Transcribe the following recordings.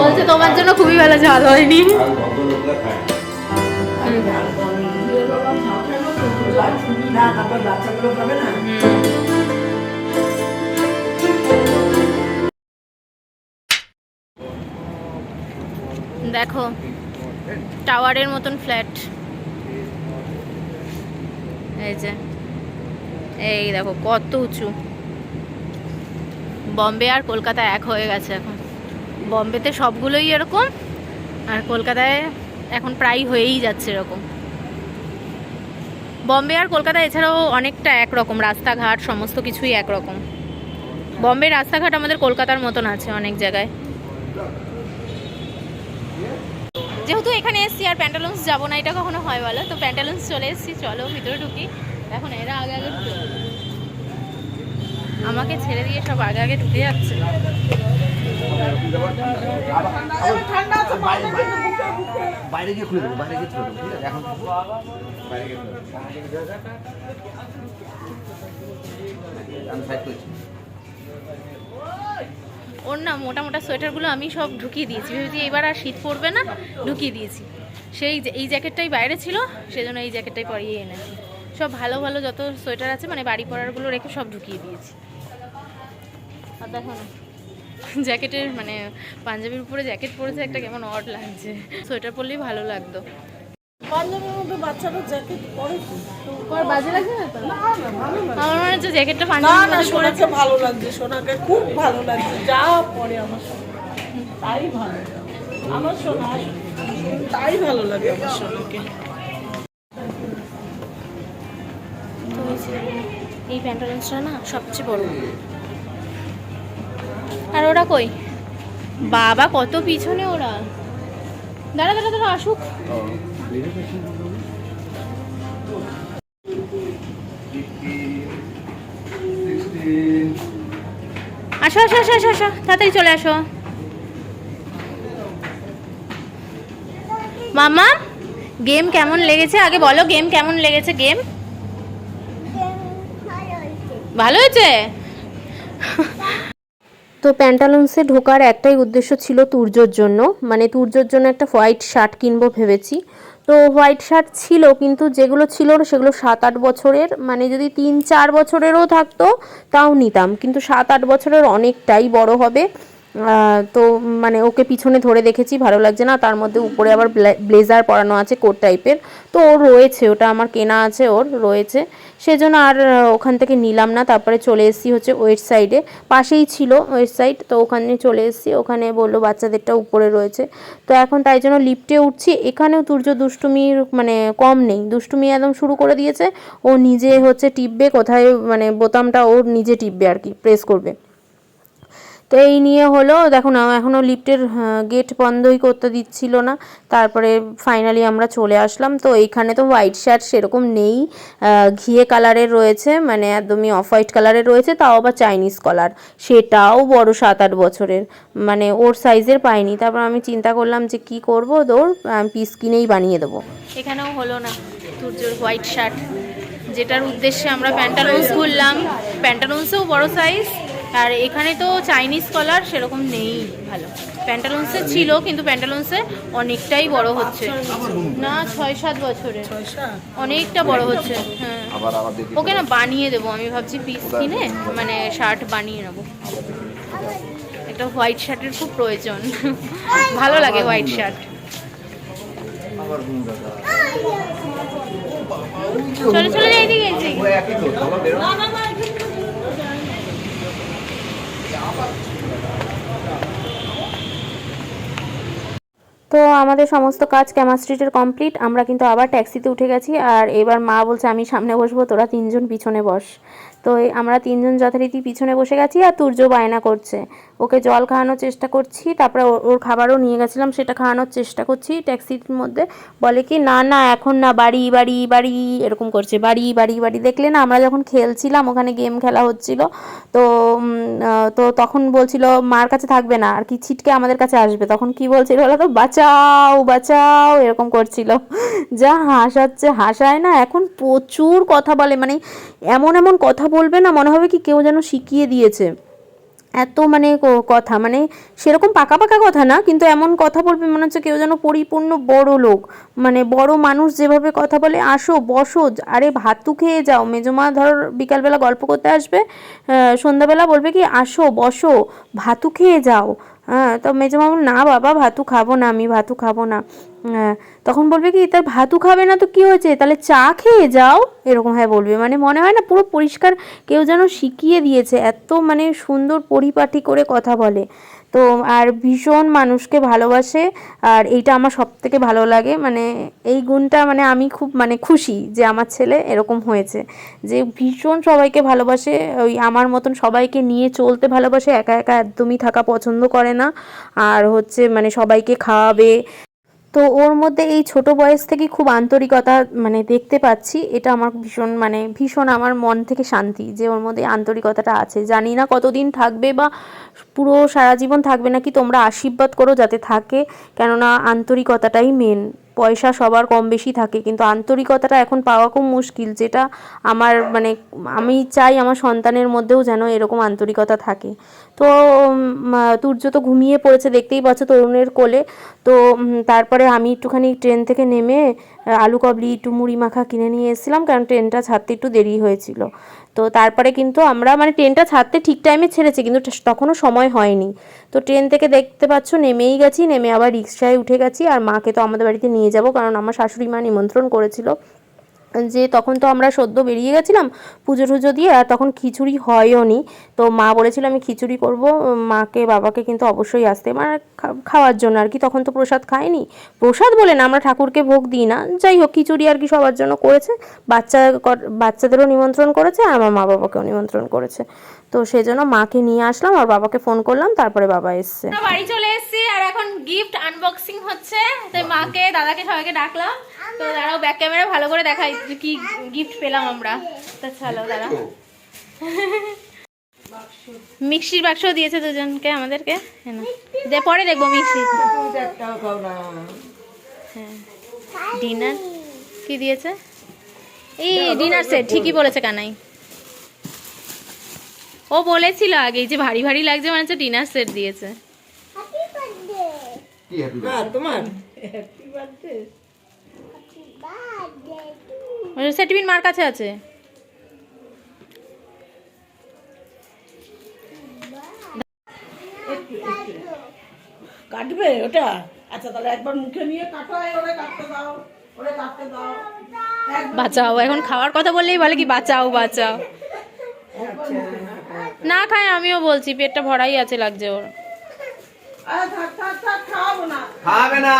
বলছে, তোমার জন্য খুবই ভালো ঝাল হয়নি দেখো, টাওয়ারের মতন ফ্ল্যাট। এই যে, এই দেখো, কত উঁচু। বম্বে আর কলকাতা এক হয়ে গেছে এখন। বম্বেতে সবগুলোই এরকম, আর কলকাতায় এখন প্রায় হয়েই যাচ্ছে এরকম। বম্বে আর কলকাতা এছাড়াও অনেকটা একরকম, রাস্তাঘাট, সমস্ত কিছুই একরকম। বম্বে রাস্তাঘাট আমাদের কলকাতার মতন আছে অনেক জায়গায়। যেহেতু এখানে এসছি আর প্যান্টালুন্স যাব না, এটা কখনো হয় বলো? তো প্যান্টালুন্স চলে এসছি, চলো ভিতরে ঢুকি। এখন এরা আগে আগে আমাকে ছেড়ে দিয়ে সব আগে আগে ঢুকে যাচ্ছে। বাইরে গিয়ে খুলে দেবো, বাইরে গিয়ে খুলে দেবো, ঠিক আছে? এখন ওর না মোটা মোটা সোয়েটারগুলো আমি সব ঢুকিয়ে দিয়েছি। ভেবেছি এবার আর শীত পড়বে না, ঢুকিয়ে দিয়েছি। সেই এই জ্যাকেটটাই বাইরে ছিল, সেজন্য এই জ্যাকেটটাই পরিয়ে এনেছি। সব ভালো ভালো যত সোয়েটার আছে মানে বাড়ি পরারগুলো রেখে সব ঢুকিয়ে দিয়েছি। আর দেখো না। জ্যাকেটের মানে পাঞ্জাবির উপরে জ্যাকেট পরেছে একটা কেমন অড লাগছে। সোয়েটার পরলেই ভালো লাগতো। পাঞ্জাবের মধ্যে বাচ্চারা জ্যাকেট পরে কি? বাজে লাগছে না আমার মনে হচ্ছে জ্যাকেটটা পাঞ্জাবির মধ্যে পরেছে ভালো লাগছে সোনাকে খুব ভালো লাগছে। যা পরে আমার তাই ভালো আমার সোনা তাই ভালো লাগে আমার সোনাকে এই এই না সবচেয়ে বড়। আর ওরা কই? বাবা কত পিছনে ওরা। দাঁড়া দাঁড়া দাঁড়া আসুক। আসো আসো আসো আসো আসো। তাড়াতাড়ি চলে আসো। মামা গেম কেমন লেগেছে? আগে বলো গেম কেমন লেগেছে গেম? ভালো হয়েছে? তো প্যান্টালুন্সে ঢোকার একটাই উদ্দেশ্য ছিল তুর্যর জন্য। মানে তুর্যর জন্য একটা হোয়াইট শার্ট কিনবো ভেবেছি। তো হোয়াইট শার্ট ছিল, কিন্তু যেগুলো ছিল সেগুলো সাত আট বছরের মানে যদি তিন চার বছরেরও থাকতো, তাও নিতাম। কিন্তু সাত আট বছরের অনেকটাই বড় হবে। তো মানে ওকে পিছনে ধরে দেখেছি, ভালো লাগছে না। তার মধ্যে উপরে আবার ব্লেজার পরানো আছে কোট টাইপের। তো ও রয়েছে, ওটা আমার কেনা আছে ওর, রয়েছে। সেজন্য আর ওখান থেকে নিলাম না। তারপরে চলে এসেছি হচ্ছে ওয়েস্ট সাইডে। পাশেই ছিল ওয়েস্ট সাইড, তো ওখানে চলে এসেছি। ওখানে বলল বাচ্চাদেরটা উপরে রয়েছে। তো এখন তাই জন্য লিফটে উঠছি। এখানেও তুর্য দুষ্টুমির মানে কম নেই। দুষ্টুমি একদম শুরু করে দিয়েছে। ও নিজে হচ্ছে টিপবে, কোথায় মানে বোতামটা ও নিজে টিপবে আর কি, প্রেস করবে। তো এই নিয়ে হলো, দেখো না এখনও লিফটের গেট বন্ধই করতে দিচ্ছিল না। তারপরে ফাইনালি আমরা চলে আসলাম। তো এইখানে তো হোয়াইট শার্ট সেরকম নেই। ঘিয়ে কালারের রয়েছে মানে একদমই অফ হোয়াইট কালারের রয়েছে, তাও আবার চাইনিজ কলার সেটাও বড় সাত আট বছরের মানে ওর সাইজের পাইনি। তারপর আমি চিন্তা করলাম যে কি করব তোর পিস কিনেই বানিয়ে দেবো। এখানেও হলো না সূর্যর হোয়াইট শার্ট যেটার উদ্দেশ্যে আমরা প্যান্টালুন্স খুললাম প্যান্টালুন্সেও বড় সাইজ আর এখানে তো চাইনিজ কলার সেরকম নেই ভালো। প্যান্টালুন্সে ছিল কিন্তু প্যান্টালুন্সে অনেকটাই বড় হচ্ছে। না ছয় সাত বছরের। পয়সা অনেকটা বড় হচ্ছে হ্যাঁ। ওকে না বানিয়ে দেবো। আমি ভাবছি পিস কিনে মানে শার্ট বানিয়ে নেব। একটা হোয়াইট শার্টের খুব প্রয়োজন। ভালো লাগে হোয়াইট শার্ট চলে চলে যাই এদিকে এদিকে। ওই একই তো আমাদের সমস্ত কাজ ক্যামা স্ট্রিটের কমপ্লিট আমরা কিন্তু আবার ট্যাক্সিতে উঠে গেছি, আর এবার মা বলছে, আমি সামনে বসবো, তোরা তিনজন পিছনে বস। তো আমরা তিনজন যথারীতি পিছনে বসে গেছি আর তুর্য বায়না করছে। ওকে জল খাওয়ানোর চেষ্টা করছি, তারপরে ওর খাবারও নিয়ে গেছিলাম, সেটা খাওয়ানোর চেষ্টা করছি। ট্যাক্সির মধ্যে বলে কি, না না, এখন না, বাড়ি বাড়ি বাড়ি, এরকম করছে, বাড়ি বাড়ি বাড়ি। দেখলে না, আমরা যখন খেলছিলাম, ওখানে গেম খেলা হচ্ছিল, তো তো তখন বলছিল, মার কাছে থাকবে না, আর কি ছিটকে আমাদের কাছে আসবে। তখন কি বলছিল বলো তো, বাঁচাও বাঁচাও, এরকম করছিল। যা হাসাচ্ছে, হাসায় না, এখন প্রচুর কথা বলে মানে এমন এমন কথা বলবে না, মনে হবে কি কেউ যেন শিখিয়ে দিয়েছে। এত মানে কথা মানে সেরকম পাকা পাকা কথা না, কিন্তু এমন কথা বলবে মনে হচ্ছে কেউ যেন পরিপূর্ণ বড় লোক। মানে বড় মানুষ যেভাবে কথা বলে, আসো, বসো, আরে ভাতু খেয়ে যাও। মেজমা ধর বিকালবেলা গল্প করতে আসবে সন্ধ্যাবেলা বলবে কি, আসো, বসো, ভাতু খেয়ে যাও। হ্যাঁ তো মেজমা না বাবা, ভাতু খাব না, আমি ভাতু খাব না। তখন বলবে কি, তার ভাতু খাবে না তো কি হয়েছে? তাহলে চা খেয়ে যাও। এরকম হ্যাঁ বলবে। মানে মনে হয় না পুরো পরিষ্কার কেউ যেন শিখিয়ে দিয়েছে, এত মানে সুন্দর পরিপাটি করে কথা বলে। তো, আর ভীষণ মানুষকে ভালোবাসে, আর এইটা আমার সব থেকে ভালো লাগে। মানে এই গুণটা মানে আমি খুব মানে খুশি যে আমার ছেলে এরকম হয়েছে। যে ভীষণ সবাইকে ভালোবাসে, ওই আমার মতন সবাইকে নিয়ে চলতে ভালোবাসে, একা একা একদমই থাকা পছন্দ করে না। আর হচ্ছে মানে সবাইকে খাওয়াবে। তো ওর মধ্যে এই ছোট বয়স থেকে খুব আন্তরিকতা মানে দেখতে পাচ্ছি। এটা আমার ভীষণ মানে ভীষণ আমার মন থেকে শান্তি যে ওর মধ্যে আন্তরিকতাটা আছে। জানি না কতদিন থাকবে বা পুরো সারা জীবন থাকবে নাকি তোমরা আশীর্বাদ করো যাতে থাকে, কেননা আন্তরিকতাটাই মেন পয়সা সবার কম বেশি থাকে, কিন্তু আন্তরিকতাটা এখন পাওয়া খুব মুশকিল, যেটা আমার মানে আমি চাই আমার সন্তানের মধ্যেও যেন এরকম আন্তরিকতা থাকে। তো তুর্য তো ঘুমিয়ে পড়েছে, দেখতেই পাচ্ছ তরুণের কোলে। তো তারপরে আমি একটুখানি ট্রেন থেকে নেমে, আলু, কাবলি, একটু মুড়ি মাখা কিনে নিয়ে এসেছিলাম, কারণ ট্রেনটা ছাড়তে একটু দেরি হয়েছিল। তো তারপরে কিন্তু আমরা মানে ট্রেনটা ছাড়তে ঠিক টাইমে ছেড়েছি, কিন্তু তখনও সময় হয়নি। তো ট্রেন থেকে দেখতে পাচ্ছ নেমেই গেছি, নেমে আবার রিক্সায় উঠে গেছি, আর মাকে তো আমাদের বাড়িতে নিয়ে যাব, কারণ আমার শাশুড়ি মা নিমন্ত্রণ করেছিল। যে তখন তো আমরা সদ্য বেরিয়ে গেছিলাম পুজো টুজো দিয়ে, আর তখন খিচুড়ি হয়ও নি। তো মা বলেছিল, আমি খিচুড়ি করব। মাকে, বাবাকে কিন্তু অবশ্যই আসতে মানে খাওয়ার জন্য আর কি। তখন তো প্রসাদ খায়নি প্রসাদ বলে না, আমরা ঠাকুরকে ভোগ দিই না। যাই হোক, খিচুড়ি আর কি সবার জন্য করেছে। বাচ্চা বাচ্চাদেরও নিমন্ত্রণ করেছে, আর আমার মা বাবাকেও নিমন্ত্রণ করেছে। তো সেই জন্য মাকে নিয়ে আসলাম আর বাবাকে ফোন করলাম তারপরে বাবা এসছে। বাড়ি চলে এসেছি আর এখন গিফট আনবক্সিং হচ্ছে। তো মাকে দাদাকে সবাইকে ডাকলাম। তো দাঁড়াও ব্যাক ক্যামেরা ভালো করে দেখাই কি গিফট পেলাম আমরা। তো চলো দাঁড়া মিক্সির বাক্স দিয়েছে দুজনকে আমাদেরকে। হ্যাঁ না দে পরে দেখব মিক্সি। হ্যাঁ। ডিনার কি দিয়েছে? এই ডিনার সেট ঠিকই বলেছে কানাই। ও বলেছিল আগে যে ভারী ভারী লাগছে মানে হচ্ছে ডিনার সেট দিয়েছে। কি হ্যাপি তোমার? সেটিবিন মার কাছে আছে। কাটবে ওটা? আচ্ছা তাহলে একবার মুখে নিয়ে কাটো ওরে কাটতে দাও ওরে কাটতে দাও। বাঁচাও এখন খাওয়ার কথা বললেই বলে কি বাঁচাও বাঁচাও। না খায় আমিও বলছি পেটটা ভরাই আছে লাগছে ওর। আরে থাক থাক থাক খাওয়াবো না। খাবে না।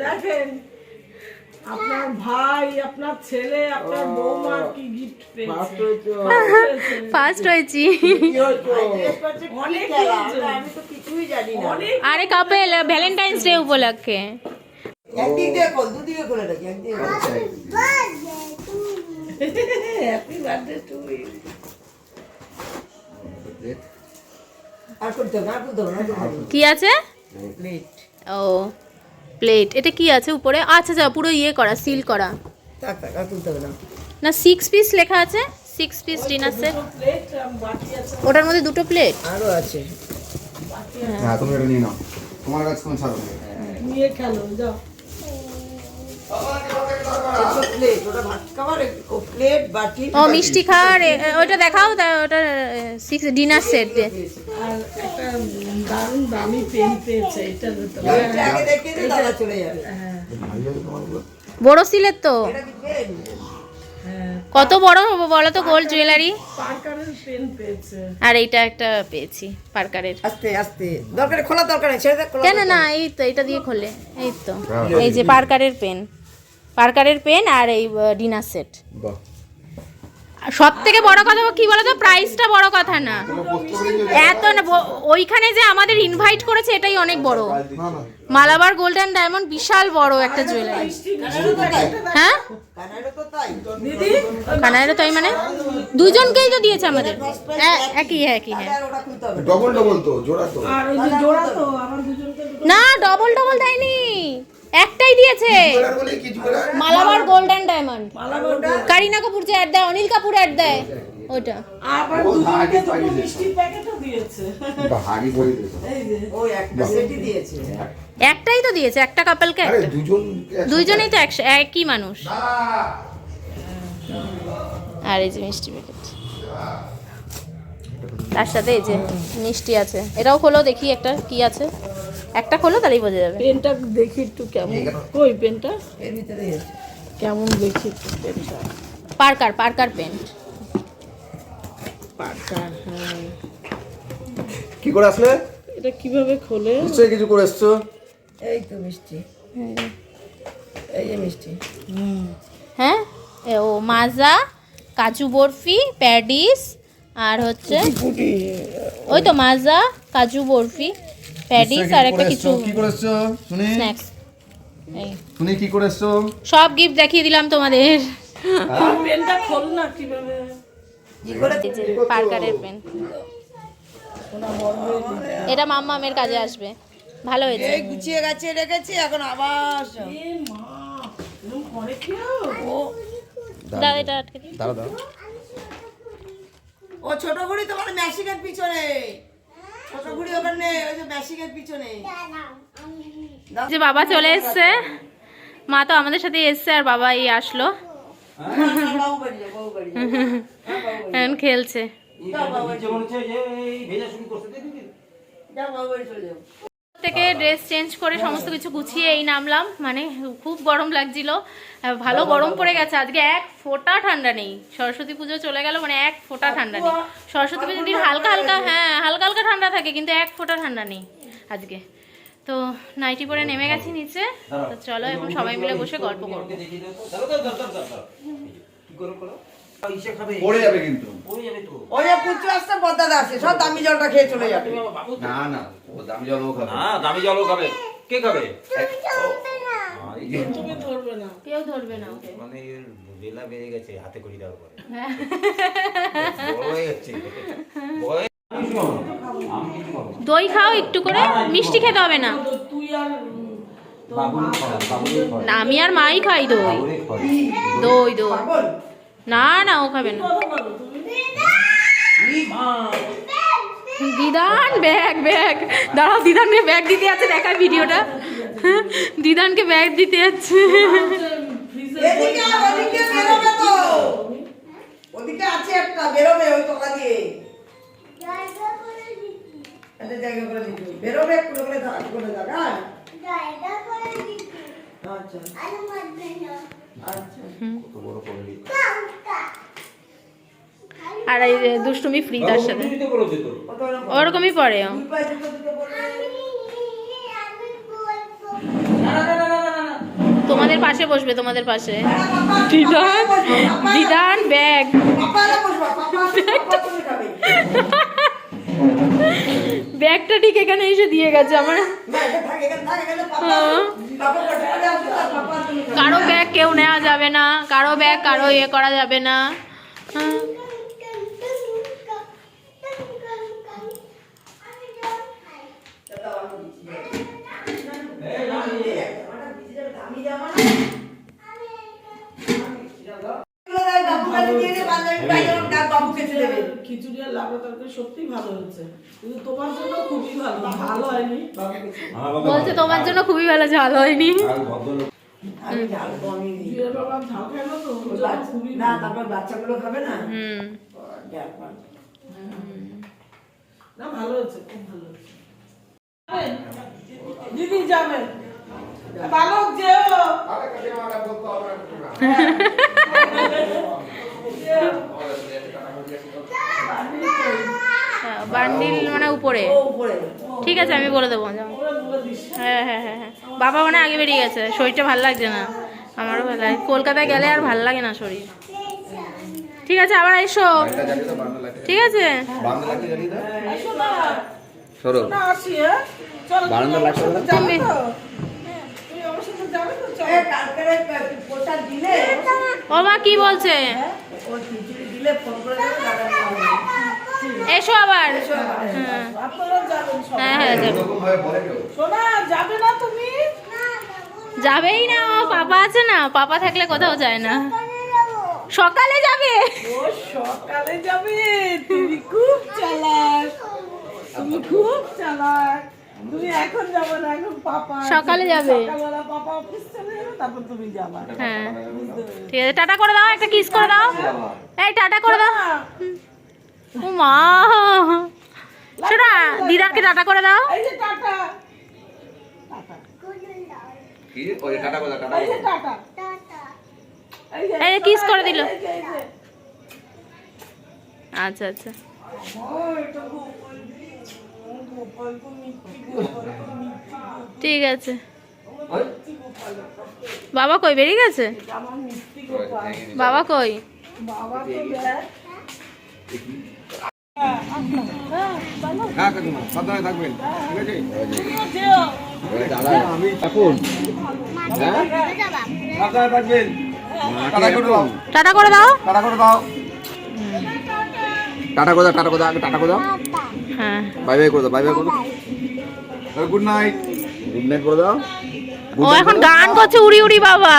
দেখেন। আপনার ভাই আপনার ছেলে আপনার বৌমা কি গিফট পেয়েছে? ফার্স্ট হয়েছি। আরে কাপেল ভ্যালেন্টাইন্স ডে উপলক্ষে। একদিক দিয়ে খোল দুদিকে খুলে রাখি একদিকে হ্যাপি বার্থডে টু ইউ আর করতে না, করতে হবে না, আর করতে হবে না। কি আছে? ও। প্লেট এটা কি আছে উপরে? আচ্ছা যা পুরো ইয়ে করা সিল করা। না। সিক্স পিস লেখা আছে সিক্স পিস ডিনার সেট ওটার মধ্যে দুটো প্লেট আরও আছে। হ্যাঁ তুমি এটা নিয়ে নাও। তোমার কাছে কোন ছাড়ো নিয়ে খেলো যাও। ও মিষ্টি খাওয়ার ওটা দেখাও ওটা সিক্স ডিনার সেট আর একটা দারুণ দামি পেন পেয়েছে এটা নিতে হবে। এটা আগে দেখিয়ে দিই দাদা চলে যাবে। বড় সিলের তো? এটা কি পেন হ্যাঁ। কত বড় হবে বলো তো গোল্ড জুয়েলারি আর এইটা একটা পেয়েছি পার্কারের। আস্তে আস্তে। দরকার খোলা দরকার নেই ছেড়ে দে কেন না এই তো এটা দিয়ে খোলে এই তো। এই যে পার্কারের পেন পার্কারের পেন আর এই ডিনার সেট। বাহ। সব থেকে বড় কথা কি বলতো? প্রাইসটা বড় কথা না। এত না ওইখানে যে আমাদের ইনভাইট করেছে এটাই অনেক বড়। মালাবার গোল্ডেন ডায়মন্ড বিশাল বড় একটা জুয়েলারি হ্যাঁ? কানাডা তো তাই দিদি? কানাইরা তাই মানে? দুজনকেই তো দিয়েছে আমাদের। হ্যাঁ একই একই হ্যাঁ। খুলতে হবে। ডবল ডবল তো জোড়া তো। আর ওই যে জোড়া তো আমার দুজনকে দুটো না ডবল ডবল দেয়নি। একটাই দিয়েছে। মালাবার গোল্ডেন ডায়মন্ড কারিনা কাপুর যে অ্যাড দেয় অনিল কাপুর অ্যাড দেয়। ওটা আবার ও দুজনকে দুটো। মিষ্টির প্যাকেটও দিয়েছে। ভাগি করে দিয়েছে। এই যে ওই একটা সেটই দিয়েছে। একটাই তো দিয়েছে একটা কাপলকে আরে একটা। দুজন দুইজনেই তো একশ- একই মানুষ। আর এই যে মিষ্টি প্যাকেট তার সাথে এই যে মিষ্টি আছে। এটাও খোলো দেখি একটা কি আছে। একটা খোলো তাহলেই বোঝা যাবে। পেনটা দেখি একটু কেমন। কই পেনটা? এর ভিতরে আছে। কেমন দেখি একটু পেনটা? পার্কার পার্কার পেন্ট পার্কার হ্যাঁ। কি করে আসলে? এটা কীভাবে খোলে? নিশ্চয়ই কিছু করে এসছো? এই তো মিষ্টি। এই যে মিষ্টি। হ্যাঁ এ ও মাজা কাজু বরফি প্যাডিস আর হচ্ছে ওই তো মাজা কাজু বরফি। প্যাডিস আর একটা কিছু কি করে এসছো? শুনি। স্ন্যাক্স এই। শুনি কি করে এসছো? সব গিফট দেখিয়ে দিলাম তোমাদের। পেনটা খোল না কীভাবে? কি করে? পার্কারের পেন এটা মাম্মামের কাজে আসবে। ভালো হয়েছে। এই গুছিয়ে গেছে রেখেছি এখন আবার এ মা এরকম করে কেউ ও? দাদা এটা আটকে। দাঁড়া দাঁড়া ও ছোট ঘুড়ি তোমার ম্যাশিংয়ের পিছনে। ছোট ঘুড়ি ওখানে ওই যে ম্যাশিংয়ের পিছনে। যে বাবা চলে এসছে। মা তো আমাদের সাথে এসছে আর বাবা এই আসলো। এখন খেলছে। থেকে ড্রেস চেঞ্জ করে সমস্ত কিছু গুছিয়ে এই নামলাম। মানে খুব গরম লাগছিল। ভালো গরম পড়ে গেছে। আজকে এক ফোঁটা ঠান্ডা নেই। সরস্বতী পুজো চলে গেল মানে এক ফোঁটা ঠান্ডা নেই। সরস্বতী পুজোর দিন হালকা হালকা হ্যাঁ হালকা হালকা ঠান্ডা থাকে, কিন্তু এক ফোঁটা ঠান্ডা নেই আজকে। তো নাইটি পরে নেমে গেছি নিচে। তো চলো, এখন সবাই মিলে বসে গল্প করব। পড়ে যাবে কিন্তু। ওই পুচু আসছে পদ্মা আসছে সব দামি জলটা খেয়ে চলে যাবে। না না ও দামি জলও খাবে। হ্যাঁ দামি জলও খাবে। কে খাবে? হ্যাঁ, এই যে তুমি ধরবে না। কেউ ধরবে না ওকে। মানে এর বেড়ে গেছে হাতে করি দেওয়ার পরে। হ্যাঁ। দই খাও একটু করে মিষ্টি খেতে হবে না। আমি আর মাই খাই দই। দই দই। না না ও খাবে না। দিদান ব্যাগ ব্যাগ। দাঁড়াও দিদানকে ব্যাগ দিতে যাচ্ছে দেখার ভিডিওটা। হ্যাঁ, দিদানকে ব্যাগ দিতে আছে। একটা বেরোবে ওই তোলা দিয়ে একটা জায়গা করে দিতে হবে। বেরোবে একটু করে থাক করে থাক আচ্ছা আচ্ছা। আর এই দুষ্টুমি ফ্রি তার সাথে ওরকমই পড়ে ও। তোমাদের পাশে বসবে তোমাদের পাশে দিদান দিদান ব্যাগ। ব্যাগটা ঠিক এখানে এসে দিয়ে গেছে আমার হ্যাঁ। কারও ব্যাগ কেউ নেওয়া যাবে না কারও ব্যাগ কারও ইয়ে করা যাবে না হ্যাঁ। এগুলো দেয়, বাবু কাছে দিয়ে দে, পাঞ্জাবি পায়জামা, ডাক বাবু কেচে দেবে। খিচুড়ি আর লাবড়া তরকারি সত্যি ভালো হয়েছে। কিন্তু তোমার জন্য খুবই ভালো। ভালো হয়নি? বলছে তোমার জন্য খুবই ভালো ঝাল হয়নি। না তারপর বাচ্চাগুলো খাবে ভালো হয়েছে খুব ভালো হয়েছে। দিদি যাবে বালক যেও। বান্ডিল মানে উপরে। ঠিক আছে আমি বলে দেবো হ্যাঁ হ্যাঁ হ্যাঁ হ্যাঁ। বাবা মানে আগে বেরিয়ে গেছে। শরীরটা ভালো লাগছে না। আমারও ভালো লাগে। কলকাতায় গেলে আর ভালো লাগে না শরীর। ঠিক আছে আবার এসো। ঠিক আছে? সরো। না আসি হ্যাঁ। বারান্দা লাগছে তুমি না? যাবে তো? হ্যাঁ, তুমি আমার সাথে যাবে তো চলো এ, কালকে রে, প্রসাদ দিলে? ও মা কি বলছে? ওর খাবে। এসো আবার। হ্যাঁ হ্যাঁ হ্যাঁ যাব না তুমি? যাবেই না ও পাপা আছে না পাপা থাকলে কোথাও যায় না। সকালে যাবে। ও সকালে যাবে। তুমি খুব চালাক। তুমি খুব চালাক। তুমি এখন যাবে না এখন পাপা সকালে যাবে। সকালবেলা পাপা অফিস চলে যাবে তারপর তুমি যাবা। হ্যাঁ। ঠিক আছে টাটা করে দাও একটা কিস করে দাও। এই টাটা করে দাও। ও মা। শোনা দিদাকে টাটা করে দাও। এই যে টাটা। টাটা। কি? ওই টাটা কথা টাটা এই যে টাটা। এই এই যে করে দিল। আচ্ছা আচ্ছা। ঠিক আছে। বাবা কই? বেরিয়ে গেছে? বাবা কই? বাবা তো দেখ হ্যাঁ? হ্যাঁ টাটা করে দাও। টাটা করে দাও। টাটা কোদা টাটা কোদা টাটা কোদা আগে টাটা করে হ্যাঁ। বাই বাই করে দাও বাই বাই করে দাও। গুড নাইট গুড নাইট করে দাও। ও এখন গান করছে উড়ি উড়ি বাবা।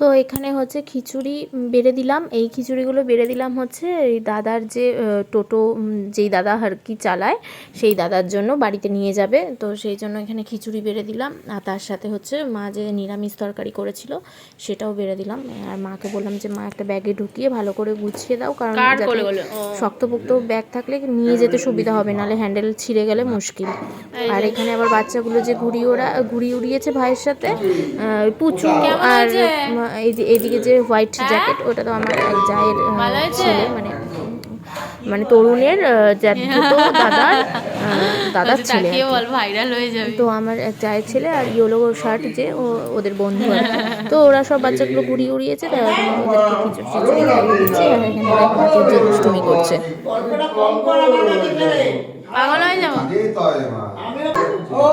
তো এখানে হচ্ছে খিচুড়ি বেড়ে দিলাম। এই খিচুড়িগুলো বেড়ে দিলাম হচ্ছে এই দাদার যে টোটো যেই দাদা আর কি চালায় সেই দাদার জন্য বাড়িতে নিয়ে যাবে। তো সেই জন্য এখানে খিচুড়ি বেড়ে দিলাম। আর তার সাথে হচ্ছে মা যে নিরামিষ তরকারি করেছিল সেটাও বেড়ে দিলাম। আর মাকে বললাম যে মা একটা ব্যাগে ঢুকিয়ে ভালো করে গুছিয়ে দাও কারণ। শক্তপোক্ত ব্যাগ থাকলে নিয়ে যেতে সুবিধা হবে নালে হ্যান্ডেল ছিঁড়ে গেলে মুশকিল। আর এখানে আবার বাচ্চাগুলো যে ঘুড়ি ওরা ঘুড়ি উড়িয়েছে ভাইয়ের সাথে পুচু আর এইদিকে যে হোয়াইট জ্যাকেট ওটা তো আমার এক জায়ের? ছেলে মানে মানে তরুণের দাদার দাদার ছেলে আর তাকিয়ে কি। বল ভাইরাল হয়ে যাবে তো আমার এক জায়ের ছেলে আর ইয়েলো শার্ট যে ও ওদের বন্ধু আর তো ওরা সব বাচ্চাগুলো ঘুরিয়ে উড়িয়েছে তাই ওদেরকে কিছু খিচুড়ি খাইয়ে দিচ্ছি আর এখানে দেখো যে দুষ্টুমি করছে। পাগল হয়ে যাব ও